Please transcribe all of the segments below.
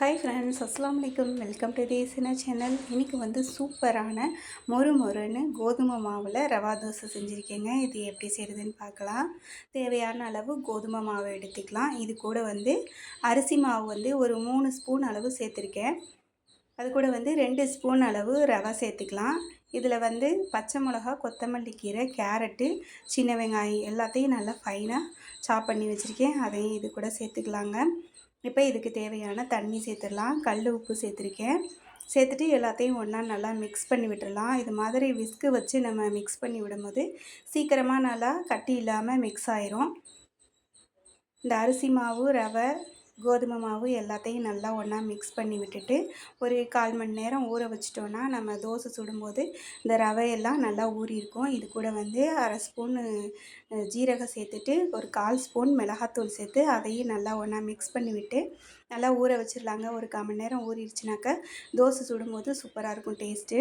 Hi friends அஸ்லாம் வலைக்கம் welcome to தேசினா channel இன்றைக்கி வந்து சூப்பரான மொறு மொறுன்னு கோதுமை மாவில் ரவா தோசை செஞ்சுருக்கேங்க. இது எப்படி செய்கிறதுன்னு பார்க்கலாம். தேவையான அளவு கோதுமை மாவை எடுத்துக்கலாம். இது கூட வந்து அரிசி மாவு வந்து ஒரு மூணு ஸ்பூன் அளவு சேர்த்துருக்கேன். அது கூட வந்து ரெண்டு ஸ்பூன் அளவு ரவை சேர்த்துக்கலாம். இதில் வந்து பச்சை மிளகா கொத்தமல்லி கீரை கேரட்டு சின்ன வெங்காயம் எல்லாத்தையும் நல்லா ஃபைனாக சாப் பண்ணி வச்சுருக்கேன். அதையும் இது கூட சேர்த்துக்கலாங்க. இப்போ இதுக்கு தேவையான தண்ணி சேர்த்துடலாம். கல் உப்பு சேர்த்துருக்கேன். சேர்த்துட்டு எல்லாத்தையும் ஒன்றா நல்லா மிக்ஸ் பண்ணி விட்டுடலாம். இது மாதிரி விஸ்கு வச்சு நம்ம மிக்ஸ் பண்ணி விடும்போது சீக்கிரமாக நல்லா கட்டி இல்லாமல் மிக்ஸ் ஆயிரும். இந்த அரிசி மாவு ரவை கோதுமை மாவு எல்லாத்தையும் நல்லா ஒன்றா மிக்ஸ் பண்ணி விட்டுட்டு ஒரு கால் மணி நேரம் ஊற வச்சிட்டோன்னா நம்ம தோசை சுடும்போது இந்த ரவையெல்லாம் நல்லா ஊறியிருக்கும் இது கூட வந்து அரை ஸ்பூன் ஜீரகம் சேர்த்துட்டு ஒரு கால் ஸ்பூன் மிளகாத்தூள் சேர்த்து அதையும் நல்லா ஒன்றா மிக்ஸ் பண்ணிவிட்டு நல்லா ஊற வச்சிடலாங்க. ஒரு கால் மணி நேரம் ஊறிடுச்சுனாக்கா தோசை சுடும்போது சூப்பராக இருக்கும் டேஸ்ட்டு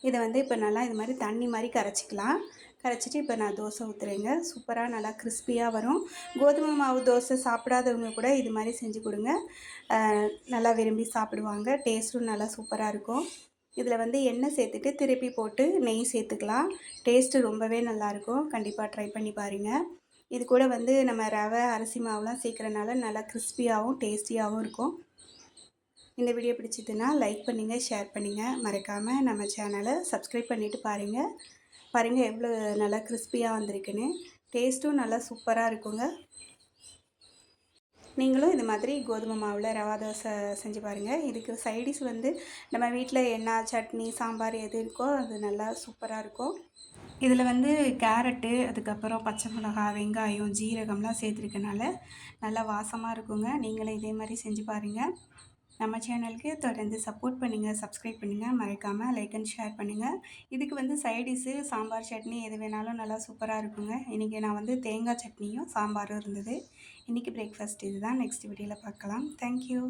இதை வந்து இப்போ நல்லா இது மாதிரி தண்ணி மாதிரி கரைச்சிக்கலாம். கரைச்சிட்டு இப்போ நான் தோசை ஊற்றுறேங்க சூப்பராக நல்லா கிறிஸ்பியாக வரும். கோதுமை மாவு தோசை சாப்பிடாதவங்க கூட இது மாதிரி செஞ்சு கொடுங்க. நல்லா விரும்பி சாப்பிடுவாங்க. டேஸ்ட்டும் நல்லா சூப்பராக இருக்கும். இதில் வந்து எண்ணெய் சேர்த்துட்டு திருப்பி போட்டு நெய் சேர்த்துக்கலாம். டேஸ்ட்டு ரொம்பவே நல்லாயிருக்கும் கண்டிப்பாக ட்ரை பண்ணி பாருங்கள் இது கூட வந்து நம்ம ரவை அரிசி மாவுலாம் சேர்க்குறனால நல்லா கிறிஸ்பியாகவும் டேஸ்டியாகவும் இருக்கும். இந்த வீடியோ பிடிச்சதுன்னா லைக் பண்ணுங்கள் ஷேர் பண்ணுங்கள் மறக்காமல் நம்ம சேனலை சப்ஸ்கிரைப் பண்ணிவிட்டு பாருங்கள் பாருங்கள் எவ்வளோ நல்லா கிறிஸ்பியாக வந்திருக்குன்னு. டேஸ்ட்டும் நல்லா சூப்பராக இருக்குங்க. நீங்களும் இது மாதிரி கோதுமை மாவில் ரவா தோசை செஞ்சு பாருங்கள் இதுக்கு சைடிஸ் வந்து நம்ம வீட்டில் என்ன சட்னி சாம்பார் எது இருக்கோ அது நல்லா சூப்பராக இருக்கும். இதில் வந்து கேரட்டு அதுக்கப்புறம் பச்சை மிளகா வெங்காயம் ஜீரகம்லாம் சேர்த்துருக்கனால நல்லா வாசமாக இருக்குங்க. நீங்களும் இதே மாதிரி செஞ்சு பாருங்கள் நம்ம சேனலுக்கு தொடர்ந்து சப்போர்ட் பண்ணுங்கள் சப்ஸ்கிரைப் பண்ணுங்கள் மறக்காமல் லைக் அண்ட் ஷேர் பண்ணுங்கள் இதுக்கு வந்து சைடிஷு சாம்பார் சட்னி எது வேணாலும் நல்லா சூப்பராக இருக்குங்க. இன்றைக்கி நான் வந்து தேங்காய் சட்னியும் சாம்பாரும் இருந்தது. இன்றைக்கி பிரேக்ஃபாஸ்ட் இதுதான். நெக்ஸ்ட் வீடியோவில் பார்க்கலாம். தேங்க்யூ